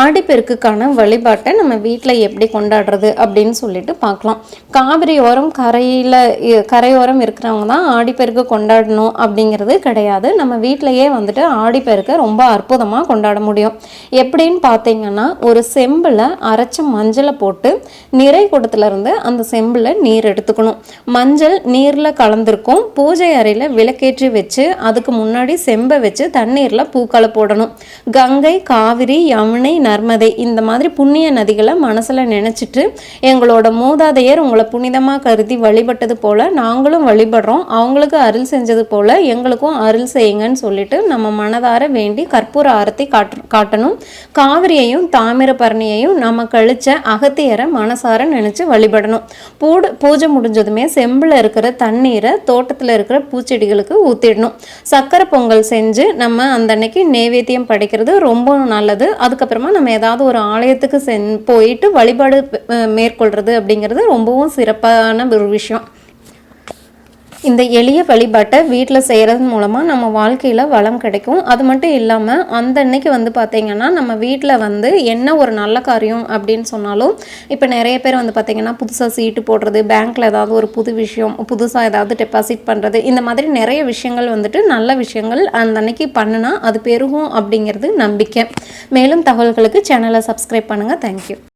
ஆடிப்பெருக்குக்கான வழிபாட்டை நம்ம வீட்டில் எப்படி கொண்டாடுறது அப்படின்னு சொல்லிட்டு பார்க்கலாம். காவிரியோரம் கரையில் கரையோரம் இருக்கிறவங்க தான் ஆடிப்பெருக்கு கொண்டாடணும் அப்படிங்கிறது கிடையாது. நம்ம வீட்டிலையே வந்துட்டு ஆடிப்பெருக்கை ரொம்ப அற்புதமாக கொண்டாட முடியும். எப்படின்னு பார்த்தீங்கன்னா ஒரு செம்பில் அரைச்ச மஞ்சளை போட்டு நிறை குடத்துலேருந்து அந்த செம்பில் நீர் எடுத்துக்கணும். மஞ்சள் நீரில் கலந்துருக்கும். பூஜை அறையில் விளக்கேற்றி வச்சு அதுக்கு முன்னாடி செம்பை வச்சு தண்ணீரில் பூக்களை போடணும். கங்கை காவிரி யமுனை நர்மதை இந்த மாதிரி புண்ணிய நதிகளை மனசில் நினச்சிட்டு எங்களோட மூதாதையர் உங்களை புனிதமாக கருதி வழிபட்டது போல் நாங்களும் வழிபடுறோம். அவங்களுக்கு அருள் செஞ்சது போல் எங்களுக்கும் அருள் செய்யுங்கன்னு சொல்லிட்டு நம்ம மனதார வேண்டி கற்பூர ஆரத்தி காட்டு காட்டணும். காவிரியையும் தாமிரபரணியையும் நம்ம கழிச்ச அகத்தியரை மனசார நினச்சி வழிபடணும். பூடு பூஜை முடிஞ்சதுமே செம்பில் இருக்கிற தண்ணீரை தோட்டத்தில் இருக்கிற பூச்செடிகளுக்கு ஊற்றிடணும் சக்கரை பொங்கல் செஞ்சு நம்ம அந்த அன்னைக்கு நைவேத்தியம் படைக்கிறது ரொம்ப நல்லது. அதுக்கப்புறமா நம்ம ஏதாவது ஒரு ஆலயத்துக்கு சென் போயிட்டு வழிபாடு அஹ், மேற்கொள்றது அப்படிங்கிறது ரொம்பவும் சிறப்பான ஒரு விஷயம். இந்த எளிய வழிபாட்டை வீட்டில் செய்கிறது மூலமாக நம்ம வாழ்க்கையில் வளம் கிடைக்கும். அது மட்டும் இல்லாமல் அந்த அன்னைக்கு வந்து பார்த்திங்கன்னா நம்ம வீட்டில் வந்து என்ன ஒரு நல்ல காரியம் அப்படின்னு சொன்னாலும் இப்போ நிறைய பேர் வந்து பார்த்திங்கன்னா புதுசாக சீட்டு போடுறது பேங்க்கில் ஏதாவது ஒரு புது விஷயம் புதுசாக ஏதாவது டெபாசிட் பண்ணுறது இந்த மாதிரி நிறைய விஷயங்கள் வந்துட்டு நல்ல விஷயங்கள் அந்த அன்னைக்கு பண்ணுனா அது பெருகும் அப்படிங்கிறது நம்பிக்கை. மேலும் தகவல்களுக்கு சேனலை சப்ஸ்கிரைப் பண்ணுங்கள் தேங்க்யூ